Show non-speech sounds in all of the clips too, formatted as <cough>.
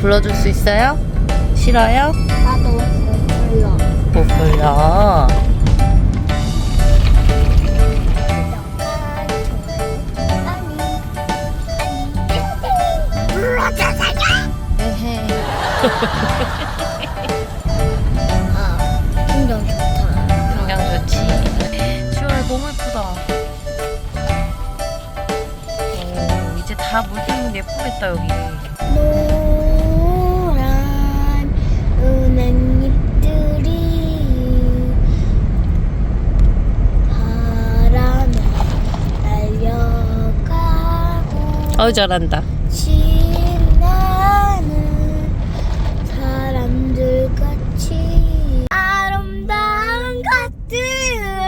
불러줄 수 있어요? 싫어요? 나도 불러. 못 불러. 아, 풍경 좋다. 풍경 좋지. 10월 너무 예쁘다. 오, 이제 다 물들면 예쁘겠다, 여기. 노 어우, 잘한다. 신나는 사람들 같이 아름다운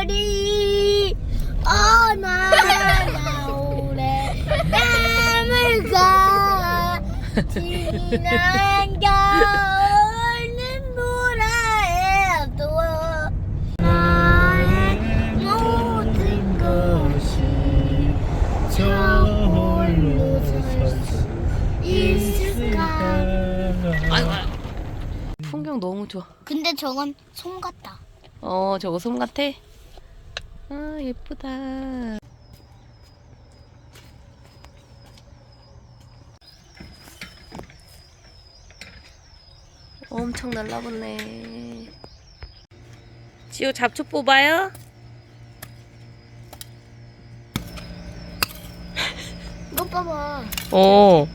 것들이 얼마나 오래 <laughs> 땀을 가 지난 좋아. 근데 저건 송 같다 어, 저거 솜 같아? 아, 예쁘다. 엄청 날라붙네. 지호 잡초 뽑아요? <laughs> 이거 봐봐 어.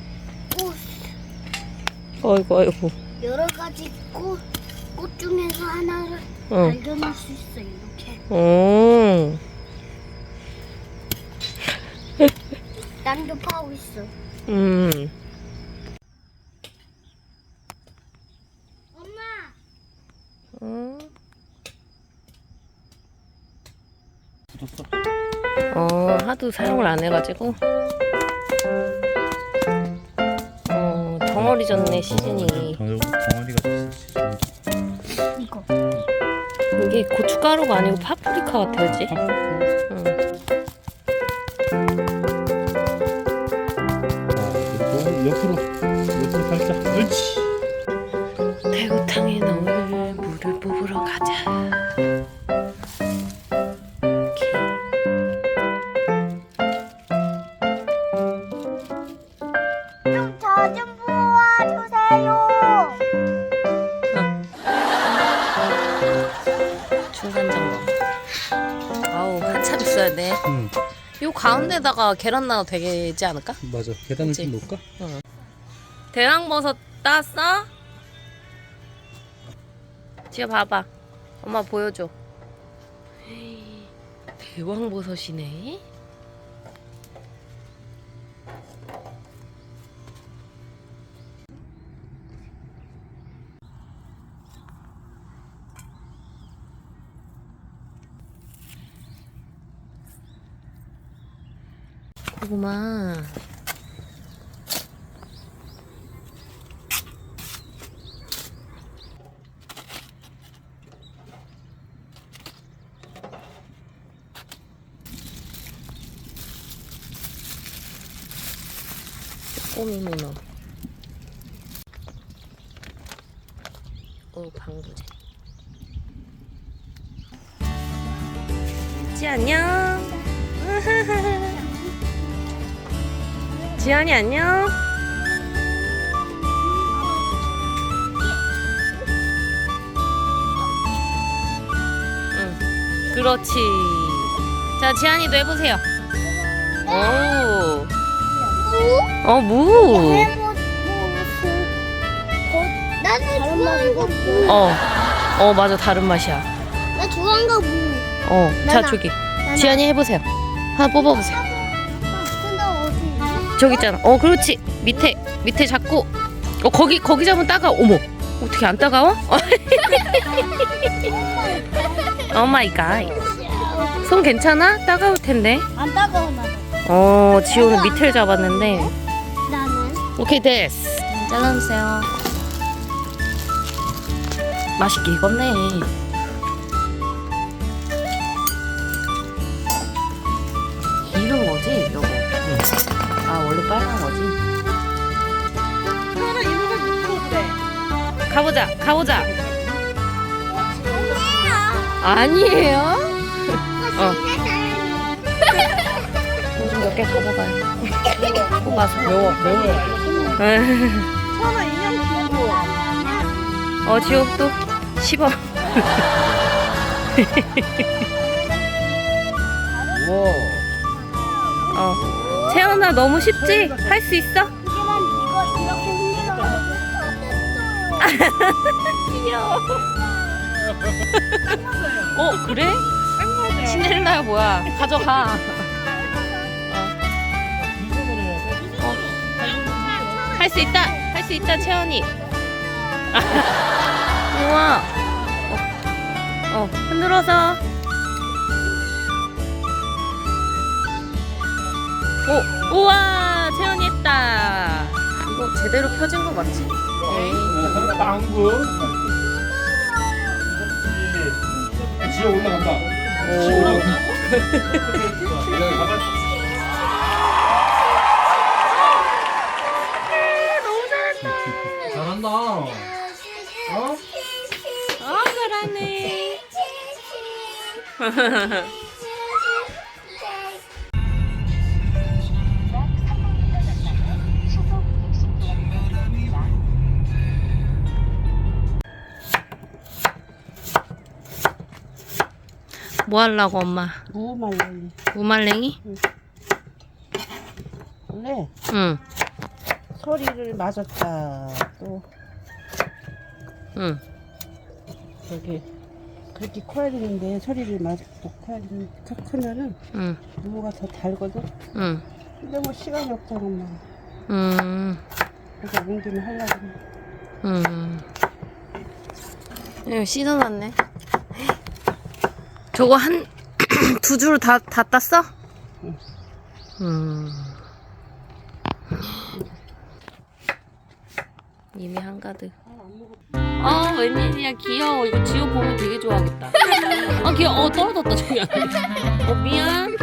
꽃 아이고, 아이고. 여러 가지 꽃, 꽃 중에서 하나를 어. 발견할 수 있어 이렇게 어. <laughs> 난도 파고 있어 음. 엄마 어. 어, 하도 사용을 안 해가지고. 어, 덩어리 졌네. 덩- 덩어리가 이게 고춧가루가 아니고 파프리카 같아, 그지? 응. 아, 옆으로 옆으로 살짝. 옳지. 요 가운데다가 계란 넣어도 되지 않을까? 맞아. 계단을 그치? 좀 놓을까? 대왕버섯 땄어? 지금 봐봐. 엄마 보여줘. 대왕버섯이네. 고구마. 꼬미 문어. 오, 방부제. 지 안녕. <laughs> 지연이 안녕. 응, 그렇지. 자, 지안이도 해보세요. 오. 어, 무. 좋아하는 거 무. 어, 어, 맞아. 다른 맛이야. 나거 무. 어, 자, 나나. 저기. 지안이 해보세요. 하나 뽑아보세요. 저기 있잖아. 어, 그렇지. 밑에, 밑에 잡고. 어, 거기, 거기 잡으면 따가워. 어머. 어떻게 안 따가워? 오 <laughs> 마이 갓. 손 괜찮아? 따가울 텐데. 안 따가워 나도. 어, 지호는 밑을 잡았는데. 나는 오케이, 됐어. 잘라주세요. 맛있게 익었네. 원래 빨간 거지? 하나 이거가 가보자 가보자. 아니에요? 어. <laughs> 좀몇개 가져가요. 뽑아서 매워 매워야 천아 인형 귀여워. 어 지옥도? 씹어. <laughs> 우와. 어 채연아 너무 쉽지? 할 수 있어? 그게만 이거 이렇게 흔들어. <laughs> 귀여워 어 그래? 신데렐라야 뭐야 가져가 할 수 있다 할 수 있다 채연이 우와 어, 어 흔들어서 오 우와 채연이 했다. 이거 제대로 펴진 거 맞지? 빵구 지어 올라간다. 지어 올라간다. 가만 잘한다. 어? 어 잘하네 <laughs> 뭐 하려고 엄마? 무말랭이. 무말랭이? 원래 응, 소리를 맞았다. 또 응. 저기 그렇게 커야 되는데 소리를 맞고 커야 되는 더 크면은 응, 무가 더 달거든. 응, 근데 뭐 시간이 없잖아, 엄마. 응, 그래서 옮기면 하려고. 응. 이거 씻어놨네. 저거 한 <clears throat> 두 줄 다 다 땄어? 음. 이미 한가득. 어 웬일이야 귀여워. 이거 지호 보면 되게 좋아하겠다. 아 귀여워. 어 떨어졌다 저기. 어 미안.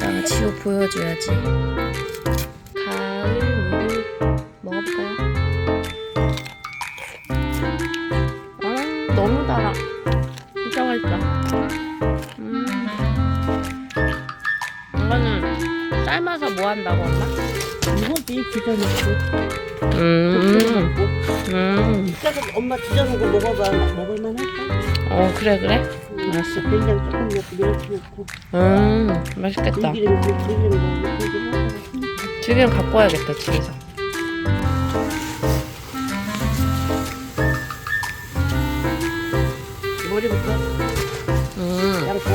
나 지호 보여줘야지. 삶아서 뭐 한다고 엄마? 이거지, 뒤져놓고. 음. 음. 그래서 엄마 뒤져놓고 먹어봐. 먹을만 할까? 어 그래 그래. 알았어. 된장 조금 넣고, 멸치 넣고. 음 맛있겠다. 들기름, 들기름 넣고, 들기름 갖고 와야겠다 집에서. 머리부터 음. 양고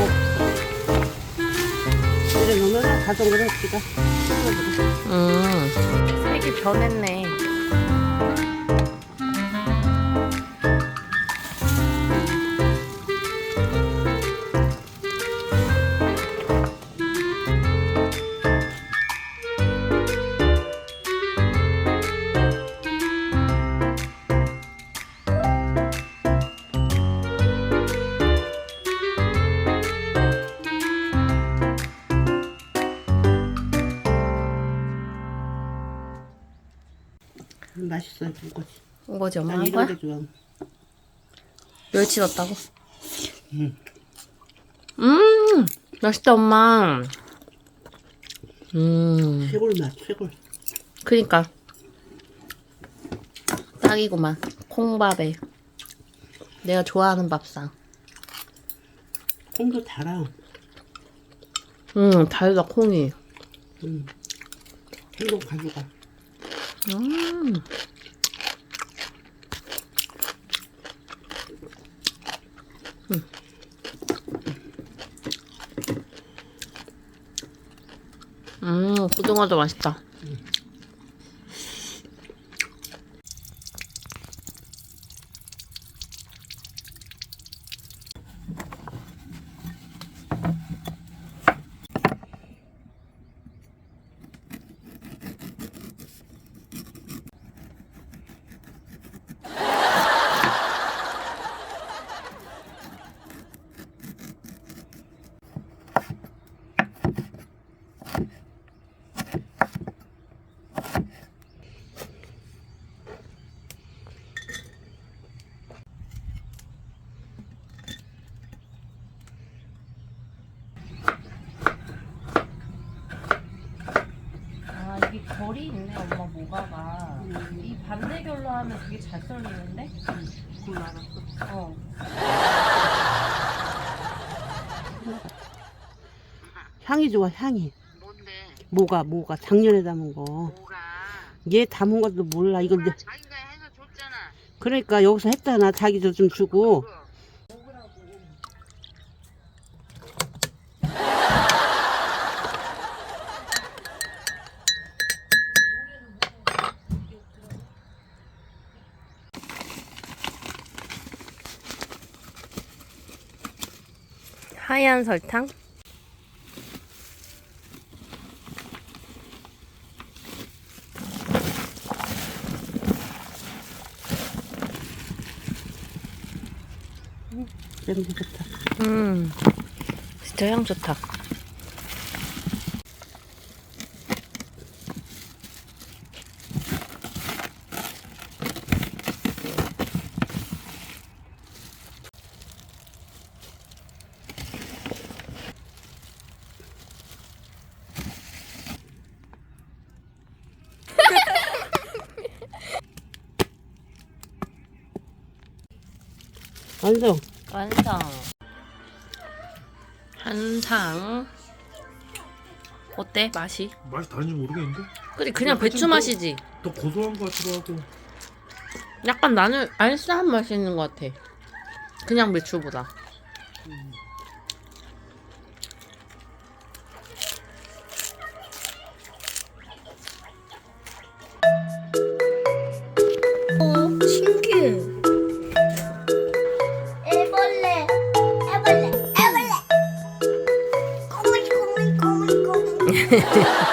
이래 놓으면 지가 씹어버려. 음. 색이 변했네. 맛있어 이거지. 이거지 엄마 난 한 이런 거야? 게 좋아. 멸치 넣었다고? 음. 음 맛있다 엄마. 음. 쇄골 맛, 쇄골. 그니까 딱이구만 콩밥에 내가 좋아하는 밥상 콩도 달아. 음 달다 콩이 음. 콩도 가져가. 음 음, 고등어도 맛있다. 향이 좋아 향이. 뭔데? 뭐가 뭐가 작년에 담은 거. 뭐가? 얘 담은 것도 몰라. 이거 내- 자기가 해서 줬잖아. 그러니까 여기서 했잖아. 자기도 좀 주고. 하얀 설탕? 냄새 좋다. 음, 진짜 향 좋다. 완성. 완성. 한상. 어때? 맛이? 맛이 다른지 모르겠는데? 그래 그냥 배추 맛이지. 더 고소한 것 같기도 하고 약간 나는 알싸한 맛이 있는 것 같아. 그냥 배추보다. 어, ハハハハ!